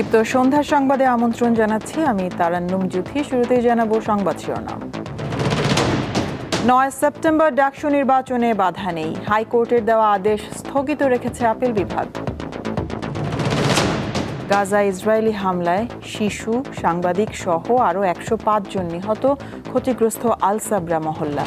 দীপ্ত সন্ধ্যার সংবাদে আমন্ত্রণ জানাচ্ছি আমি তারান্নুম জুথি শুরুতেই জানাব সংবাদ শিরোনাম। নয় সেপ্টেম্বর ডাকসু নির্বাচনে বাধা নেই। হাইকোর্টের দেওয়া আদেশ স্থগিত রেখেছে আপিল বিভাগ। গাজা ইসরায়েলি হামলায় শিশু, সাংবাদিক সহ আরও একশো পাঁচ জন নিহত ক্ষতিগ্রস্ত আল সাবরা মহল্লা।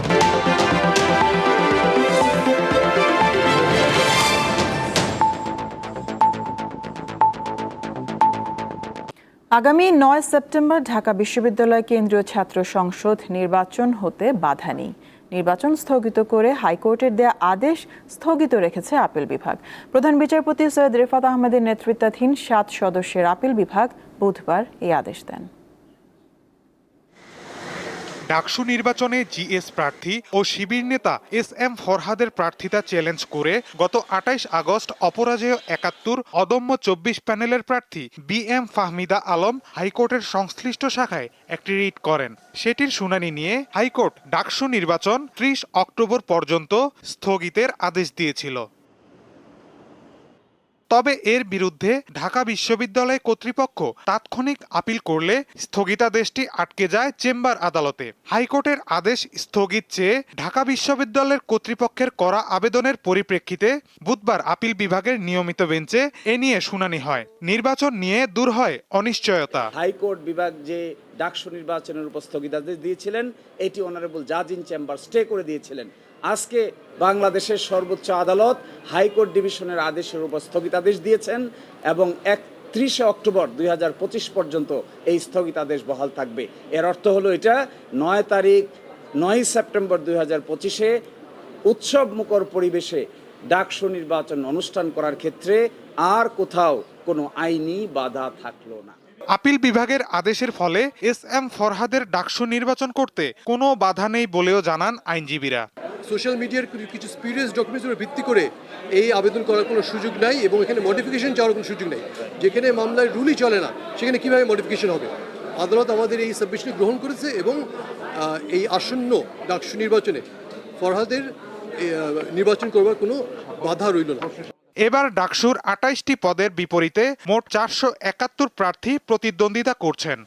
আগামী নয় সেপ্টেম্বর ঢাকা বিশ্ববিদ্যালয় কেন্দ্রীয় ছাত্র সংসদ নির্বাচন হতে বাধা নেই। নির্বাচন স্থগিত করে হাইকোর্টের দেয়া আদেশ স্থগিত রেখেছে আপিল বিভাগ। প্রধান বিচারপতি সৈয়দ রেফাত আহমেদের নেতৃত্বাধীন সাত সদস্যের আপিল বিভাগ বুধবার এই আদেশ দেন। ডাকসু নির্বাচনে জিএস প্রার্থী ও শিবির নেতা এস এম ফরহাদের প্রার্থিতা চ্যালেঞ্জ করে গত আটাইশ আগস্ট অপরাজেয় একাত্তর অদম্য চব্বিশ প্যানেলের প্রার্থী বি এম ফাহমিদা আলম হাইকোর্টের সংশ্লিষ্ট শাখায় একটি রিট করেন। সেটির শুনানি নিয়ে হাইকোর্ট ডাকসু নির্বাচন ত্রিশ অক্টোবর পর্যন্ত স্থগিতের আদেশ দিয়েছিল। তবে এর বিরুদ্ধে ঢাকা বিশ্ববিদ্যালয় কর্তৃপক্ষ তাৎক্ষণিক আপিল করলে স্থগিতাদেশটি আটকে যায় চেম্বার আদালতে। হাইকোর্টের আদেশ স্থগিত চেয়ে ঢাকা বিশ্ববিদ্যালয়ের কর্তৃপক্ষের করা আবেদনের পরিপ্রেক্ষিতে বুধবার আপিল বিভাগের নিয়মিত বেঞ্চে এ নিয়ে শুনানি হয়। নির্বাচন নিয়ে দূর হয় অনিশ্চয়তা। হাইকোর্ট বিভাগ যে ডাকসু নির্বাচনের উপর স্থগিতাদেশ দিয়েছিলেন, এটি অনারেবল জাজ ইন চেম্বার স্টে করে দিয়েছিলেন। আজকে বাংলাদেশের সর্বোচ্চ আদালত হাইকোর্ট ডিভিশনের আদেশের উপর স্থগিতাদেশ দিয়েছেন এবং একত্রিশে অক্টোবর দুই হাজার পঁচিশ পর্যন্ত এই স্থগিতাদেশ বহাল থাকবে। এর অর্থ হলো এটা, নয় তারিখ, নয় সেপ্টেম্বর দুই হাজার পঁচিশে উৎসব মুখর পরিবেশে ডাকসু নির্বাচন অনুষ্ঠান করার ক্ষেত্রে আর কোথাও কোনো আইনি বাধা থাকল না। আপিল বিভাগের আদেশের ফলে এস এম ফরহাদের ডাকসু নির্বাচন করতে কোনো বাধা নেই বলেও জানান আইনজীবীরা। সোশ্যাল মিডিয়ার কিছু- স্পিরিয়াস ডকুমেন্টস উপর ভিত্তি করে এই আবেদন করার কোনো সুযোগ নাই এবং এখানে মডিফিকেশন চাওয়ার কোনো সুযোগ নেই। যেখানে মামলায় রুলই চলে না, সেখানে কীভাবে মডিফিকেশন হবে? আদালত আমাদের এই সাবমিশন গ্রহণ করেছে এবং এই আসন্ন ডাকসু নির্বাচনে ফরহাদের নির্বাচন করবার কোনো বাধা রইল না। এবার ডাকসুর আটাইশটি পদের বিপরীতে মোট চারশো একাত্তর প্রার্থী প্রতিদ্বন্দ্বিতা করছেন।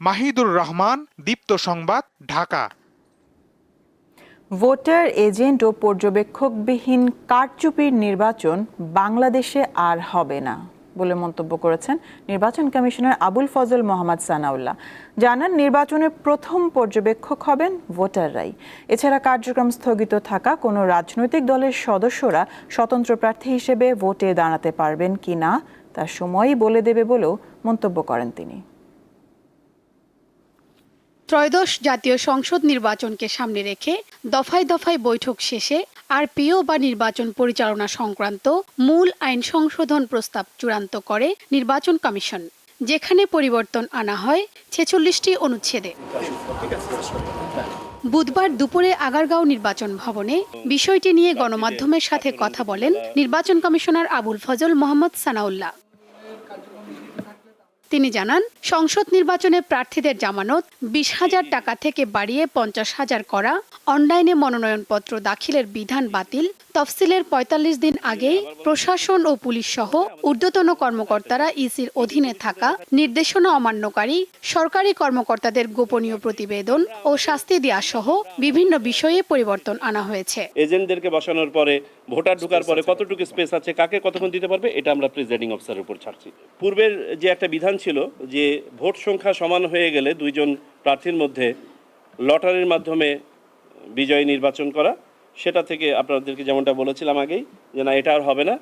মাহিদুর রহমান, দীপ্ত সংবাদ, ঢাকা। ভোটার, এজেন্ট ও পর্যবেক্ষকবিহীন কারচুপির নির্বাচন বাংলাদেশে আর হবে না। বলে মন্তব্য করেছেন নির্বাচন কমিশনার আবুল ফজল মোহাম্মদ সানাউল্লাহ। জানান নির্বাচনের প্রথম পর্যবেক্ষক হবেন ভোটাররাই। এছাড়া কার্যক্রম স্থগিত থাকা কোনো রাজনৈতিক দলের সদস্যরা স্বতন্ত্র প্রার্থী হিসেবে ভোটে দাঁড়াতে পারবেন কি না, তা সময়ই বলে দেবে বলেও মন্তব্য করেন তিনি। ত্রয়োদশ জাতীয় সংসদ নির্বাচনকে সামনে রেখে দফায় দফায় বৈঠক শেষে আরপিও বা নির্বাচন পরিচালনা সংক্রান্ত মূল আইন সংশোধন প্রস্তাব চূড়ান্ত করে নির্বাচন কমিশন, যেখানে পরিবর্তন আনা হয় ছেচল্লিশটি অনুচ্ছেদে। বুধবার দুপুরে আগারগাঁও নির্বাচন ভবনে বিষয়টি নিয়ে গণমাধ্যমের সাথে কথা বলেন নির্বাচন কমিশনার আবুল ফজল মোহাম্মদ সানাউল্লাহ। তিনি জানান, সংসদ নির্বাচনে প্রার্থীদের জামানত বিশ হাজার টাকা থেকে বাড়িয়ে পঞ্চাশ হাজার করা, অনলাইনে মনোনয়নপত্র দাখিলের বিধান বাতিল, তফসিলের ৪৫ দিন আগেই প্রশাসন ও পুলিশ সহ ঊর্ধ্বতন কর্মকর্তারা ইসির অধীনে থাকা নির্দেশনা অমান্যকারী, সরকারি কর্মকর্তাদের গোপনীয় প্রতিবেদন ও শাস্তি দেওয়া সহ বিভিন্ন বিষয়ে পরিবর্তন আনা হয়েছে। এজেন্টদেরকে বসানোর পরে ভোটার ঢোকার পরে কতটুকু স্পেস আছে, কাকে কতক্ষণ দিতে পারবে, এটা আমরা প্রিজাইডিং অফিসারের উপর ছাড়ছি। পূর্বের যে একটা বিধান ছিল যে ভোট সংখ্যা সমান হয়ে গেলে দুইজন প্রার্থীর মধ্যে লটারির মাধ্যমে বিজয়ী নির্বাচন করা। সেটা থেকে আপনাদেরকে যেমনটা বলেছিলাম আগেই যে না এটা আর হবে না।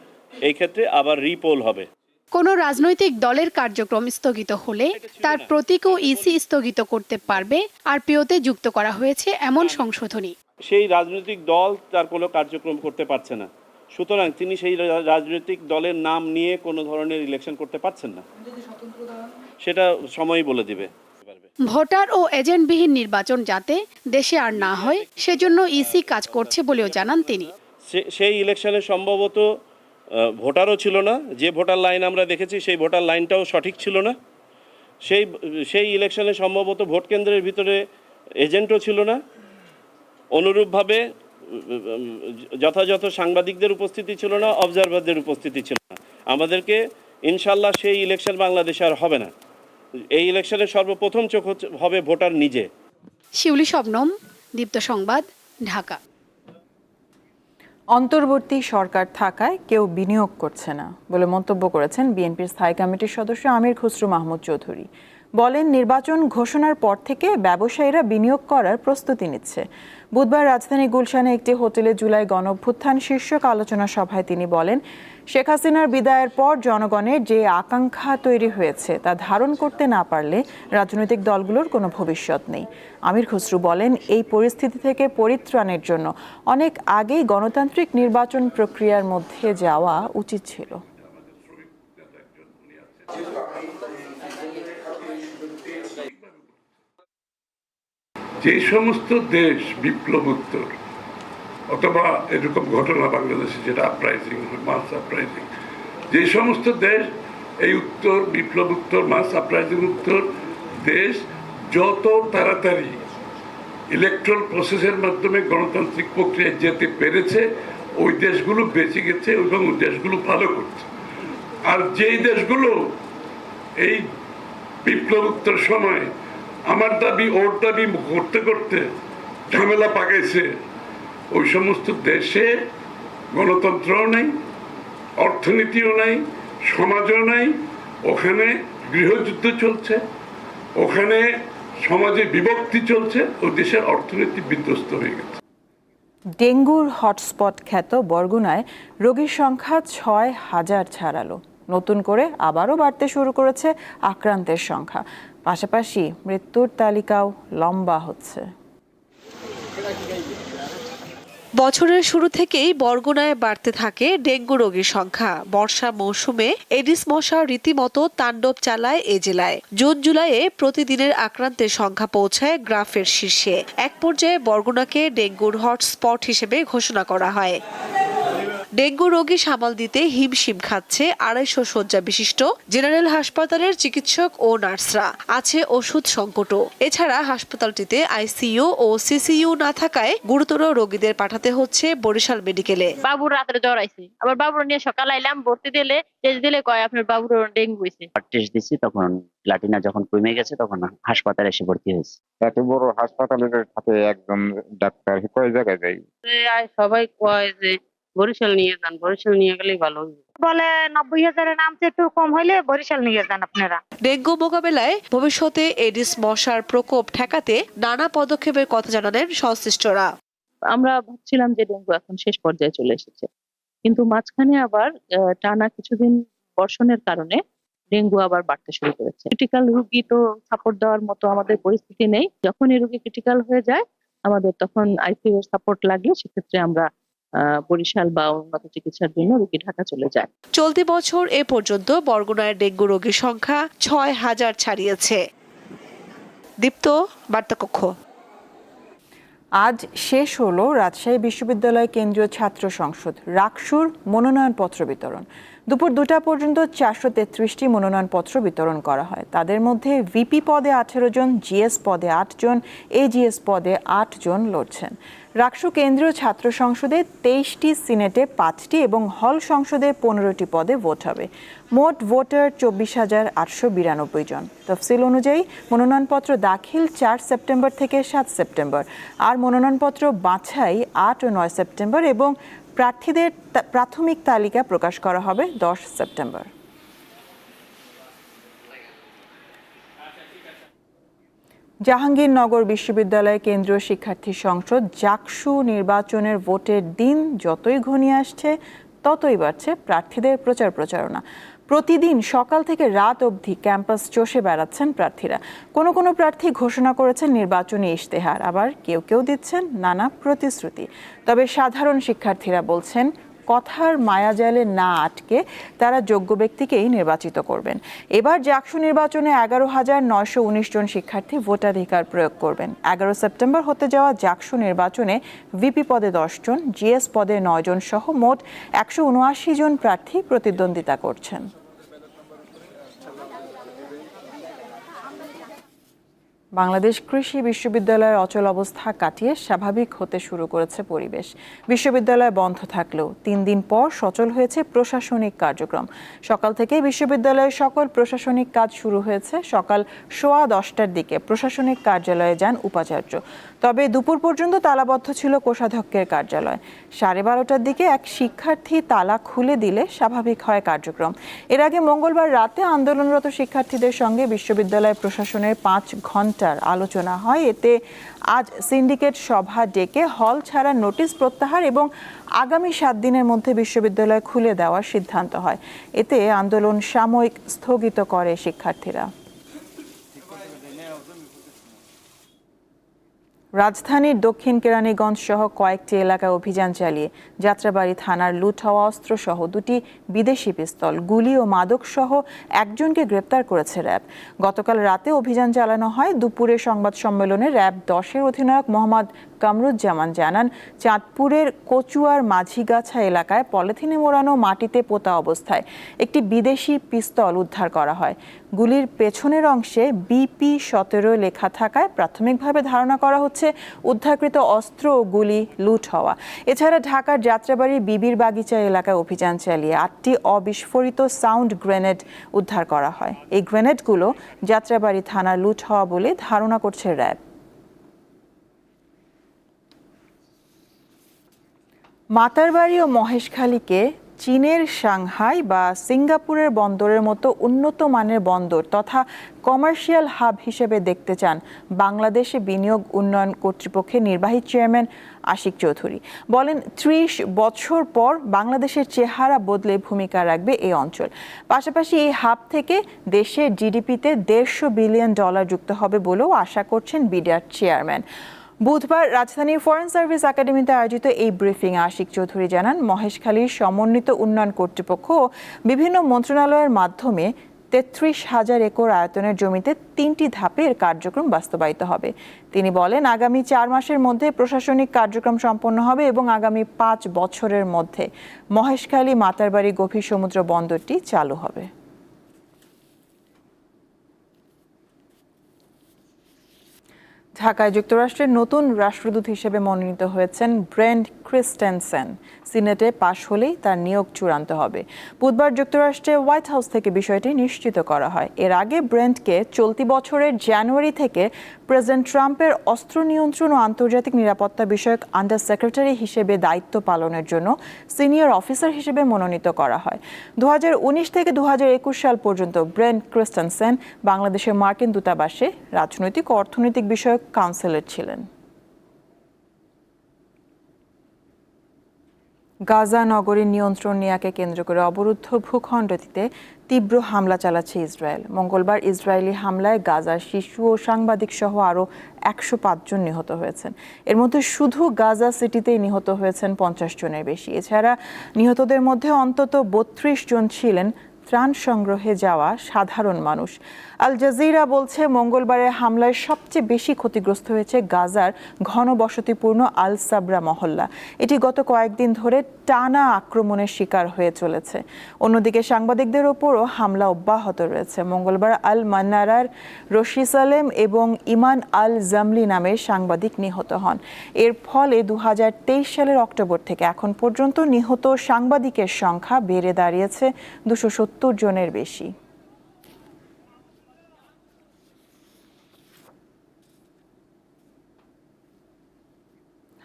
এই ক্ষেত্রে আবার রিপোল হবে। কোনো রাজনৈতিক দলের কার্যক্রম স্থগিত হলে তার প্রতীকও ইসি স্থগিত করতে পারবে। আর পিওতে যুক্ত করা হয়েছে এমন সংশোধনী। সেই রাজনৈতিক দল তার কোনো কার্যক্রম করতে পারছে না। সুতরাং তিনি সেই রাজনৈতিক দলের নাম নিয়ে কোনো ধরনের ইলেকশন করতে পারছেন না। সেটা সময়ই বলে দিবে। ভোটার ও এজেন্টবিহীন নির্বাচন যাতে দেশে আর না হয় সেজন্য ইসি কাজ করছে বলেও জানান তিনি। সে- সেই ইলেকশনে সম্ভবত ভোটারও ছিল না। যে ভোটার লাইন আমরা দেখেছি সেই ভোটার লাইনটাও সঠিক ছিল না। সেই সেই ইলেকশনে সম্ভবত ভোট কেন্দ্রের ভিতরে এজেন্টও ছিল না। অনুরূপভাবে যথাযথ সাংবাদিকদের উপস্থিতি ছিল না অবজারভারদের উপস্থিতি ছিল না। আমাদেরকে ইনশাল্লাহ সেই ইলেকশন বাংলাদেশে আর হবে না। এই ইলেকশনে সর্বপ্রথম চোখ হবে ভোটার নিজে। শিউলি শবনম দীপ্ত সংবাদ ঢাকা। অন্তর্বর্তী সরকার থাকায় কেউ বিনিয়োগ করছে না বলে মন্তব্য করেছেন বিএনপির স্থায়ী কমিটির সদস্য আমির খুসরু মাহমুদ চৌধুরী। বলেন নির্বাচন ঘোষণার পর থেকে ব্যবসায়ীরা বিনিয়োগ করার প্রস্তুতি নিচ্ছে। বুধবার রাজধানী গুলশানে একটি হোটেলে জুলাই গণভ্যুত্থান শীর্ষক আলোচনা সভায় তিনি বলেন, শেখ হাসিনার বিদায়ের পর জনগণের যে আকাঙ্ক্ষা তৈরি হয়েছে তা ধারণ করতে না পারলে রাজনৈতিক দলগুলোর কোনো ভবিষ্যৎ নেই। আমির খুসরু বলেন, এই পরিস্থিতি থেকে পরিত্রাণের জন্য অনেক আগেই গণতান্ত্রিক নির্বাচন প্রক্রিয়ার মধ্যে যাওয়া উচিত ছিল। যে সমস্ত দেশ বিপ্লবোত্তর, অথবা এরকম ঘটনা বাংলাদেশে যেটা আপরাইজিং মাস আপরাইজিং যে সমস্ত দেশ, এই উত্তর বিপ্লব উত্তর মাস আপরাইজিং উত্তর দেশ যত তাড়াতাড়ি ইলেকট্রাল প্রসেসের মাধ্যমে গণতান্ত্রিক প্রক্রিয়ায় যেতে পেরেছে, ওই দেশগুলো বেঁচে গেছে এবং ওই দেশগুলো ভালো করছে। আর যেই দেশগুলো এই বিপ্লবোত্তর সময় আমার দাবি, ওর দাবি করতে করতে ঝামেলা পাকাইছে। ওই সমস্ত দেশে গণতন্ত্রও নাই, অর্থনীতিও নাই, সমাজও নাই, ওখানে গৃহযুদ্ধ চলছে, ওখানে সমাজে বিভক্তি চলছে, ও দেশের অর্থনীতি বিধ্বস্ত হয়ে গেছে। ডেঙ্গুর হটস্পট খ্যাত বরগুনায় রোগীর সংখ্যা ছয় হাজার ছাড়ালো। নতুন করে আবারও বাড়তে শুরু করেছে আক্রান্তের সংখ্যা। পাশাপাশি মৃত্যুর তালিকাও লম্বা হচ্ছে। বছরের শুরু থেকেই বরগুনায় বাড়তে থাকে ডেঙ্গু রোগীর সংখ্যা। বর্ষা মৌসুমে এডিস মশা রীতিমতো তাণ্ডব চালায় এ জেলায়। জুন, জুলাইয়ে প্রতিদিনের আক্রান্তের সংখ্যা পৌঁছায় গ্রাফের শীর্ষে। এক পর্যায়ে বরগুনাকে ডেঙ্গুর হটস্পট হিসেবে ঘোষণা করা হয়। ডেঙ্গু রোগী সামাল দিতে হিমশিম খাচ্ছে আড়াইশো শয্যা বিশিষ্ট জেনারেল হাসপাতালের চিকিৎসক ও নার্সরা। আছে ওষুধ সংকটও। এছাড়া হাসপাতালটিতে আইসিইউ ও সিসিইউ না থাকায় গুরুতর রোগীদের পাঠাতে হচ্ছে বরিশাল মেডিকেলে। বাবুর রাত্রে জ্বর আইছে। আবার বাবুর নিয়ে সকাল আইলাম ভর্তি দিলে টেস্ট দিলে কয় আপনার বাবুর ডেঙ্গু হয়েছে টেস্ট দিচ্ছি তখন প্লাটিনা যখন কমে গেছে তখন হাসপাতালে এসে ভর্তি হয়েছে। এত বড় হাসপাতালের সাথে একজন ডাক্তার কয় জায়গায় যাই সবাই কয় যে বরিশাল নিয়ে যান বরিশাল নিয়ে গেলেই ভালো বলে নব্বই হাজারের নামছে একটু কম হইলে বরিশাল নিয়ে যান আপনারা। ডেঙ্গু মোকাবেলায় ভবিষ্যতে এডিস মশার প্রকোপ ঠেকাতে নানা পদক্ষেপের কথা জানালেন সংশ্লিষ্টরা। আমরা ভাবছিলাম যে ডেঙ্গু এখন শেষ পর্যায়ে চলে এসেছে। কিন্তু মাঝখানে আবার টানা কিছুদিন বর্ষণের কারণে ডেঙ্গু আবার বাড়তে শুরু করেছে। ক্রিটিক্যাল রুগী তো সাপোর্ট দেওয়ার মতো আমাদের পরিস্থিতি নেই। যখন এই রোগী ক্রিটিক্যাল হয়ে যায় আমাদের তখন আইসিইউ সাপোর্ট লাগলে সেক্ষেত্রে আমরা বরিশাল বা উন্নত চিকিৎসার জন্য রোগী ঢাকা চলে যায়। চলতি বছর এ পর্যন্ত বরগুনায় ডেঙ্গু রোগীর সংখ্যা ছয় হাজার ছাড়িয়েছে। দীপ্ত বার্তাকক্ষ। আজ শেষ হলো রাজশাহী বিশ্ববিদ্যালয় কেন্দ্রীয় ছাত্র সংসদ রাকসুর মনোনয়নপত্র বিতরণ। দুপুর দুটা পর্যন্ত চারশো তেত্রিশটি মনোনয়নপত্র বিতরণ করা হয়। তাদের মধ্যে ভিপি পদে আঠেরো জন, জিএস পদে আট জন, এজিএস পদে আট জন লড়ছেন। রাকসু কেন্দ্রীয় ছাত্র সংসদে তেইশটি সিনেটে পাঁচটি এবং হল সংসদে পনেরোটি পদে ভোট হবে। মোট ভোটার চব্বিশ হাজার আটশো বিরানব্বই জন। তফসিল অনুযায়ী, মনোনয়নপত্র দাখিল চার সেপ্টেম্বর থেকে সাত সেপ্টেম্বর। আর মনোনয়নপত্র বাছাই আট ও নয় সেপ্টেম্বর এবং প্রার্থীদের প্রাথমিক তালিকা প্রকাশ করা হবে দশ সেপ্টেম্বর। জাহাঙ্গীরনগর বিশ্ববিদ্যালয় কেন্দ্রীয় শিক্ষার্থী সংসদ জাকসু নির্বাচনের ভোটের দিন যতই ঘনিয়ে আসছে, ততই বাড়ছে প্রার্থীদের প্রচার প্রচারণা প্রতিদিন সকাল থেকে রাত অবধি ক্যাম্পাস চষে বেড়াচ্ছেন প্রার্থীরা। কোনো কোনো প্রার্থী ঘোষণা করেছেন নির্বাচনী ইশতেহার, আবার কেউ কেউ দিচ্ছেন নানা প্রতিশ্রুতি। তবে সাধারণ শিক্ষার্থীরা বলছেন কথার মায়াজালে না আটকে তারা যোগ্য ব্যক্তিকেই নির্বাচিত করবেন। এবার জাকসু নির্বাচনে এগারো হাজার নয়শো উনিশ জন শিক্ষার্থী ভোটাধিকার প্রয়োগ করবেন। এগারো সেপ্টেম্বর হতে যাওয়া জাকসু নির্বাচনে ভিপি পদে দশজন জিএস পদে নয় জন সহ মোট একশো উনআশি জন প্রার্থী প্রতিদ্বন্দ্বিতা করছেন। বাংলাদেশ কৃষি বিশ্ববিদ্যালয়ের অচল অবস্থা কাটিয়ে স্বাভাবিক হতে শুরু করেছে পরিবেশ। বিশ্ববিদ্যালয় বন্ধ থাকলেও তিন দিন পর সচল হয়েছে প্রশাসনিক কার্যক্রম। সকাল থেকে বিশ্ববিদ্যালয়ের সকল প্রশাসনিক কাজ শুরু হয়েছে। সকাল সোয়া দশটার দিকে প্রশাসনিক কার্যালয়ে যান উপাচার্য। তবে দুপুর পর্যন্ত তালাবদ্ধ ছিল কোষাধ্যক্ষের কার্যালয়। সাড়ে বারোটার দিকে এক শিক্ষার্থী তালা খুলে দিলে স্বাভাবিক হয় কার্যক্রম। এর আগে মঙ্গলবার রাতে আন্দোলনরত শিক্ষার্থীদের সঙ্গে বিশ্ববিদ্যালয় প্রশাসনের পাঁচ ঘণ্টার আলোচনা হয়। এতে আজ সিন্ডিকেট সভা ডেকে হল ছাড়া নোটিশ প্রত্যাহার এবং আগামী সাত দিনের মধ্যে বিশ্ববিদ্যালয় খুলে দেওয়ার সিদ্ধান্ত হয়। এতে আন্দোলন সাময়িক স্থগিত করে শিক্ষার্থীরা। রাজধানীর দক্ষিণ কেরানীগঞ্জ সহ কয়েকটি এলাকায় অভিযান চালিয়ে যাত্রাবাড়ি থানার লুট হওয়া অস্ত্র সহ দুটি বিদেশি পিস্তল, গুলি ও মাদক সহ একজনকে গ্রেপ্তার করেছে র্যাব। গতকাল রাতে অভিযান চালানো হয় দুপুরে সংবাদ সম্মেলনে র্যাব দশের অধিনায়ক মোহাম্মদ কামরুজ্জামান জানান, চাঁদপুরের কচুয়ার মাঝিগাছা এলাকায় পলিথিনে মোড়ানো মাটিতে পোতা অবস্থায় একটি বিদেশি পিস্তল উদ্ধার করা হয়। গুলির পেছনের অংশে বিপি সতেরো লেখা থাকায় প্রাথমিকভাবে ধারণা করা হচ্ছে উদ্ধারকৃত অস্ত্র ও গুলি লুট হওয়া। এছাড়া ঢাকার যাত্রাবাড়ি বিবির বাগিচা এলাকায় অভিযান চালিয়ে আটটি অবিস্ফোরিত সাউন্ড গ্রেনেড উদ্ধার করা হয়। এই গ্রেনেডগুলো যাত্রাবাড়ি থানার লুট হওয়া বলে ধারণা করছে র্যাব। মাতারবাড়ি ও মহেশখালীকে চীনের সাংহাই বা সিঙ্গাপুরের বন্দরের মতো উন্নত মানের বন্দর তথা কমার্শিয়াল হাব হিসেবে দেখতে চান বাংলাদেশে বিনিয়োগ উন্নয়ন কর্তৃপক্ষের নির্বাহী চেয়ারম্যান আশিক চৌধুরী। বলেন, ত্রিশ বছর পর বাংলাদেশের চেহারা বদলে ভূমিকা রাখবে এই অঞ্চল। পাশাপাশি এই হাব থেকে দেশের জিডিপিতে দেড়শো বিলিয়ন ডলার যুক্ত হবে বলেও আশা করছেন বিডিআর চেয়ারম্যান। বুধবার রাজধানীর ফরেন সার্ভিস একাডেমিতে আয়োজিত এই ব্রিফিং আশিক চৌধুরী জানান মহেশখালীর সমন্বিত উন্নয়ন কর্তৃপক্ষ বিভিন্ন মন্ত্রণালয়ের মাধ্যমে তেত্রিশ হাজার একর আয়তনের জমিতে তিনটি ধাপে এর কার্যক্রম বাস্তবায়িত হবে। তিনি বলেন, আগামী চার মাসের মধ্যে প্রশাসনিক কার্যক্রম সম্পন্ন হবে এবং আগামী পাঁচ বছরের মধ্যে মহেশখালী মাতারবাড়ি গভীর সমুদ্র বন্দরটি চালু হবে। ঢাকায় যুক্তরাষ্ট্রের নতুন রাষ্ট্রদূত হিসেবে মনোনীত হয়েছেন ব্রেন্ড ক্রিস্টেনসেন। সিনেটে পাশ হলেই তার নিয়োগ চূড়ান্ত হবে। বুধবার যুক্তরাষ্ট্রে হোয়াইট হাউস থেকে বিষয়টি নিশ্চিত করা হয়। এর আগে ব্রেন্টকে চলতি বছরের জানুয়ারি থেকে প্রেসিডেন্ট ট্রাম্পের অস্ত্র নিয়ন্ত্রণ ও আন্তর্জাতিক নিরাপত্তা বিষয়ক আন্ডার সেক্রেটারি হিসেবে দায়িত্ব পালনের জন্য সিনিয়র অফিসার হিসেবে মনোনীত করা হয়। দু হাজার উনিশ থেকে দু হাজার একুশ সাল পর্যন্ত ব্রেন্ট ক্রিস্টেনসেন বাংলাদেশের মার্কিন দূতাবাসে রাজনৈতিক অর্থনৈতিক বিষয়ক কাউন্সিলর ছিলেন। গাজা নগরীর নিয়ন্ত্রণ নেয়াকে কেন্দ্র করে অবরুদ্ধ ভূখণ্ডটিতে তীব্র হামলা চালাচ্ছে ইসরায়েল। মঙ্গলবার ইসরায়েলি হামলায় গাজার শিশু ও সাংবাদিক সহ আরও একশো পাঁচজন নিহত হয়েছেন। এর মধ্যে শুধু গাজা সিটিতেই নিহত হয়েছেন পঞ্চাশ জনের বেশি। এছাড়া নিহতদের মধ্যে অন্তত বত্রিশ জন ছিলেন ত্রাণ সংগ্রহে যাওয়া সাধারণ মানুষ। আল জাজিরা বলছে মঙ্গলবারের হামলায় সবচেয়ে বেশি ক্ষতিগ্রস্ত হয়েছে গাজার ঘনবসতিপূর্ণ আল সাবরা মহল্লা। এটি গত কয়েকদিন ধরে টানা আক্রমণের শিকার হয়ে চলেছে। অন্যদিকে সাংবাদিকদের ওপরও হামলা অব্যাহত রয়েছে। মঙ্গলবার আল মান্নারার রশি সালেম এবং ইমান আল জামলি নামের সাংবাদিক নিহত হন। এর ফলে দু হাজার তেইশ সালের অক্টোবর থেকে এখন পর্যন্ত নিহত সাংবাদিকের সংখ্যা বেড়ে দাঁড়িয়েছে দুশো সত্তর জনের বেশি।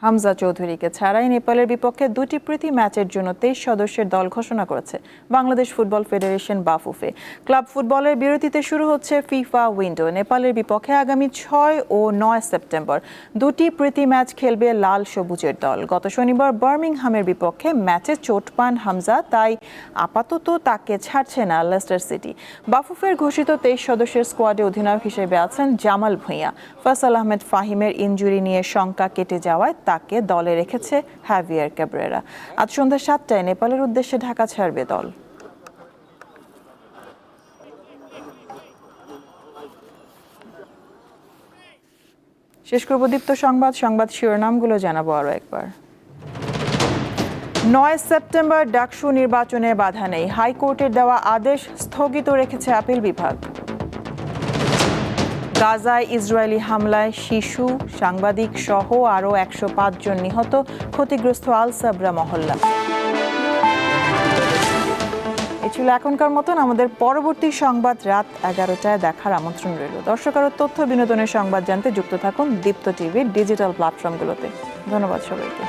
হামজা চৌধুরীকে ছাড়াই নেপালের বিপক্ষে দুটি প্রীতি ম্যাচের জন্য তেইশ সদস্যের দল ঘোষণা করেছে Bangladesh football federation Bafufe. Club ফুটবলের বিরতিতে শুরু হচ্ছে ফিফা উইন্ডো। নেপালের বিপক্ষে আগামী ছয় ও নয় সেপ্টেম্বর দুটি প্রীতি ম্যাচ খেলবে লাল সবুজের দল। গত শনিবার বার্মিংহামের বিপক্ষে ম্যাচে চোট পান হামজা, তাই আপাতত তাকে ছাড়ছে না লেস্টার সিটি। বাফুফের ঘোষিত তেইশ সদস্যের স্কোয়াডে অধিনায়ক হিসেবে আছেন জামাল ভুঁইয়া। ফয়সাল আহমেদ ফাহিমের ইনজুরি নিয়ে শঙ্কা কেটে যাওয়ায় তাকে দলে রেখেছে হ্যাভিয়ার ক্যাবরেরা। আজ সন্ধ্যা সাতটায় নেপালের উদ্দেশ্যে ঢাকা ছাড়বে দল। শেষ করব দীপ্ত সংবাদ সংবাদ শিরোনামগুলো জানাব আরও একবার। নয় সেপ্টেম্বর ডাকসু নির্বাচনে বাধা নেই। হাইকোর্টের দেওয়া আদেশ স্থগিত রেখেছে আপিল বিভাগ। গাজায় ইসরায়েলি হামলায় শিশু, সাংবাদিক সহ আরও একশো জন নিহত, ক্ষতিগ্রস্ত আল সাবরা মহল্লা। এ ছিল এখনকার মতন আমাদের পরবর্তী সংবাদ রাত এগারোটায় দেখার আমন্ত্রণ রইল। দর্শক আরও তথ্য, বিনোদনের সংবাদ জানতে যুক্ত থাকুন দীপ্ত টিভির ডিজিটাল প্ল্যাটফর্মগুলোতে। ধন্যবাদ সবাইকে।